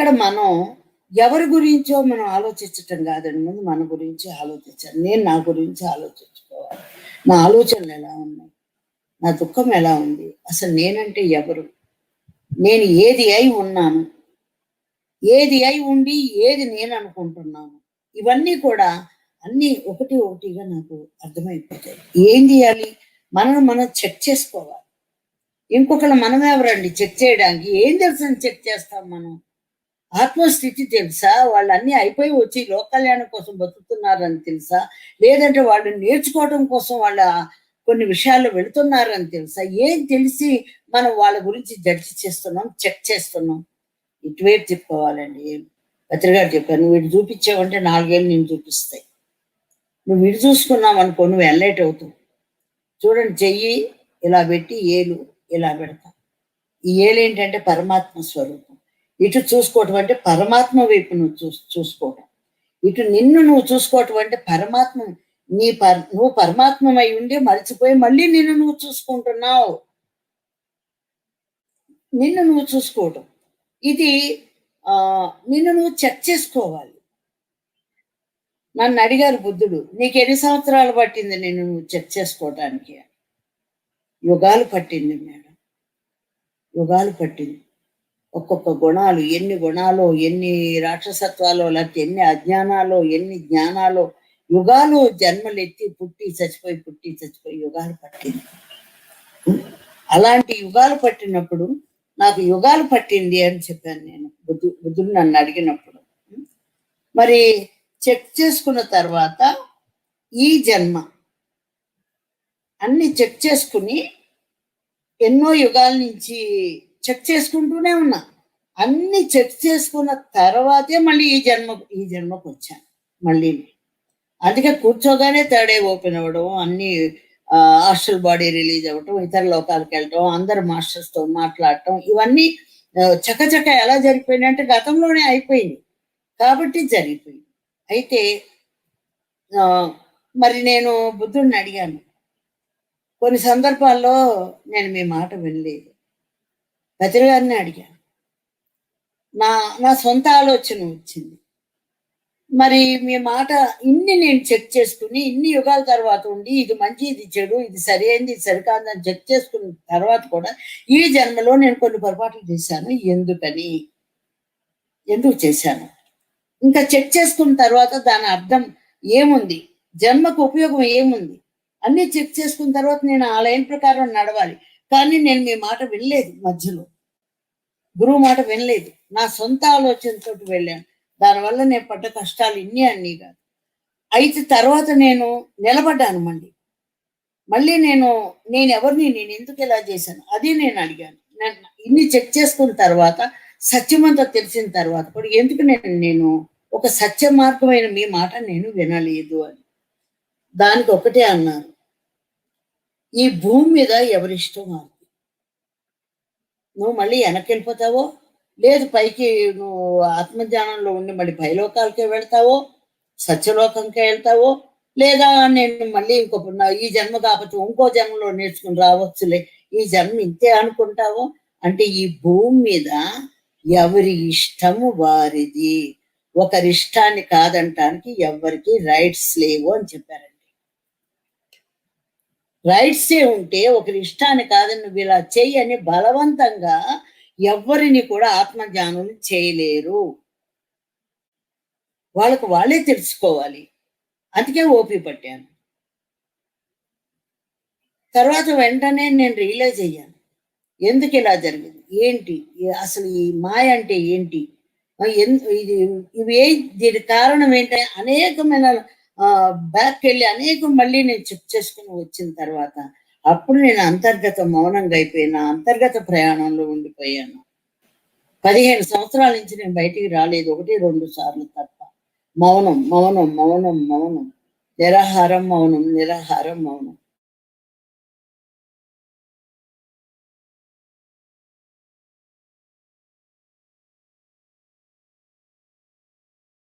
ఇక్కడ మనం ఎవరి గురించో మనం ఆలోచించటం కాదండి. ముందు మన గురించి ఆలోచించాలి. నేను నా గురించి ఆలోచించుకోవాలి. నా ఆలోచనలు ఎలా ఉన్నాయి? నా దుఃఖం ఎలా ఉంది? అసలు నేనంటే ఎవరు? నేను ఏది అయి ఉన్నాను? ఏది అయి ఉండి ఏది నేను అనుకుంటున్నాను? ఇవన్నీ కూడా అన్ని ఒకటి ఒకటిగా నాకు అర్థమైపోతాయి. ఏం చేయాలి? మనను మనం చెక్ చేసుకోవాలి. ఇంకొకళ్ళు మనం ఎవరండి? చెక్ చేయడానికి. ఏం తెలుసు చెక్ చేస్తాం మనం? ఆత్మస్థితి తెలుసా? వాళ్ళన్నీ అయిపోయి వచ్చి లోక కళ్యాణం కోసం బతుకుతున్నారని తెలుసా? లేదంటే వాళ్ళు నేర్చుకోవడం కోసం వాళ్ళ కొన్ని విషయాల్లో వెళుతున్నారని తెలుసా? ఏం తెలిసి మనం వాళ్ళ గురించి జడ్జి చేస్తున్నాం చెక్ చేస్తున్నాం? ఇటువైపు చెప్పుకోవాలండి. పత్రికారు చెప్పాను నువ్వు చూపించావంటే నాలుగేళ్ళు నేను చూపిస్తాయి. నువ్వు వీడు చూసుకున్నావు అనుకో నువ్వు ఎల్లైట్ అవుతావు. చూడండి చెయ్యి ఇలా పెట్టి ఏలు ఇలా పెడతాం. ఈ ఏలు ఏంటంటే పరమాత్మ స్వరూపం. ఇటు చూసుకోవటం అంటే పరమాత్మ వైపు నువ్వు చూ చూసుకోవటం. ఇటు నిన్ను నువ్వు చూసుకోవటం అంటే పరమాత్మ నీ పర నువ్వు పరమాత్మమై ఉండి మర్చిపోయి మళ్ళీ నిన్ను నువ్వు చూసుకుంటున్నావు. నిన్ను నువ్వు చూసుకోవటం. ఇది నిన్ను నువ్వు చెక్ చేసుకోవాలి. నన్ను అడిగారు బుద్ధుడు నీకు ఎన్ని సంవత్సరాలు పట్టింది నేను నువ్వు చెక్ చేసుకోవటానికి? యుగాలు పట్టింది మేడం. యుగాలు పట్టింది. ఒక్కొక్క గుణాలు ఎన్ని గుణాలు ఎన్ని రాక్షసత్వాలు లేకపోతే ఎన్ని అజ్ఞానాలు ఎన్ని జ్ఞానాలు యుగాలు జన్మలు ఎత్తి పుట్టి చచ్చిపోయి పుట్టి చచ్చిపోయి యుగాలు పట్టింది. అలాంటి యుగాలు పట్టినప్పుడు నాకు యుగాలు పట్టింది అని చెప్పాను నేను బుద్ధు బుద్ధుడు నన్ను అడిగినప్పుడు. మరి చెక్ చేసుకున్న తర్వాత ఈ జన్మ అన్ని చెక్ చేసుకుని ఎన్నో యుగాల నుంచి చెక్ చేసుకుంటూనే ఉన్నా. అన్ని చెక్ చేసుకున్న తర్వాతే మళ్ళీ ఈ జన్మ ఈ జన్మకు వచ్చాను. మళ్ళీ అందుకే కూర్చోగానే థర్డ్ ఏ ఓపెన్ అవ్వడం అన్ని హాస్టల్ బాడీ రిలీజ్ అవ్వటం ఇతర లోకాలకు వెళ్ళటం అందరు మాస్టర్స్తో మాట్లాడటం ఇవన్నీ చకచక ఎలా జరిగిపోయినాయి అంటే గతంలోనే అయిపోయింది. కాబట్టి జరిగిపోయింది. అయితే మరి నేను బుద్ధుడిని అడిగాను. కొన్ని సందర్భాల్లో నేను మీ మాట వినలేదు. బతిరి గారిని అడిగాను. నా నా సొంత ఆలోచన వచ్చింది. మరి మీ మాట ఇన్ని నేను చెక్ చేసుకుని ఇన్ని యుగాల తర్వాత ఉండి ఇది మంచి ఇది చెడు ఇది సరైనది ఇది సరికాదని చెక్ చేసుకున్న తర్వాత కూడా ఈ జన్మలో నేను కొన్ని పొరపాట్లు చేశాను. ఎందుకని? ఎందుకు చేశాను? ఇంకా చెక్ చేసుకున్న తర్వాత దాని అర్థం ఏముంది? జన్మకు ఉపయోగం ఏముంది? అన్ని చెక్ చేసుకున్న తర్వాత నేను ఆ లైన్ ప్రకారం నడవాలి. కానీ నేను మీ మాట వినలేదు మధ్యలో. గురువు మాట వినలేదు. నా సొంత ఆలోచనతో వెళ్ళాను. దానివల్ల నేను పడ్డ కష్టాలు ఇన్ని అన్నీ కాదు. అయితే తర్వాత నేను నిలబడ్డాను మళ్ళీ. మళ్ళీ నేను నేను ఎవరిని నేను ఎందుకు ఇలా చేశాను? అది నేను అడిగాను. నేను ఇన్ని చెక్ చేసుకున్న తర్వాత సత్యమంతా తెలిసిన తర్వాత కూడా ఎందుకు నేను నేను ఒక సత్య మార్గమైన మీ మాట నేను వినలేదు అని. దానికి ఒకటే అన్నారు. ఈ భూమి మీద ఎవరిష్టం వారిది నువ్వు మళ్ళీ వెనక్కి వెళ్ళిపోతావో లేదు పైకి నువ్వు ఆత్మజ్ఞానంలో ఉండి మళ్ళీ భయలోకాలకే వెళ్తావో? సత్యలోకంకే వెళ్తావో? లేదా నేను మళ్ళీ ఇంకో ఈ జన్మ కాకపోతే ఇంకో జన్మలో నేర్చుకుని రావచ్చులే. ఈ జన్మ ఇంతే అనుకుంటావో? అంటే ఈ భూమి మీద ఎవరి ఇష్టము వారిది. ఒకరి ఇష్టాన్ని కాదంటానికి ఎవరికి రైట్స్ లేవు అని చెప్పారు రైట్సే ఉంటే ఒకరి ఇష్టాన్ని కాదని నువ్వు ఇలా చెయ్యి అని బలవంతంగా ఎవ్వరిని కూడా ఆత్మజ్ఞానం చేయలేరు. వాళ్ళకు వాళ్ళే తెలుసుకోవాలి. అందుకే ఓపి పట్టాను. తర్వాత వెంటనే నేను రియలైజ్ అయ్యాను. ఎందుకు ఇలా జరిగింది? ఏంటి? అసలు ఈ మాయ అంటే ఏంటి? ఇది ఇవి దీని కారణం ఏంటి? అనేకమైన బ్యాక్ వెళ్ళి అనేకం మళ్ళీ నేను చెక్ చేసుకుని వచ్చిన తర్వాత అప్పుడు నేను అంతర్గత మౌనంగా అయిపోయిన అంతర్గత ప్రయాణంలో ఉండిపోయాను. పదిహేను సంవత్సరాల నుంచి నేను బయటికి రాలేదు ఒకటి రెండు సార్లు తప్ప. మౌనం మౌనం మౌనం మౌనం. నిరాహారం మౌనం నిరాహారం మౌనం.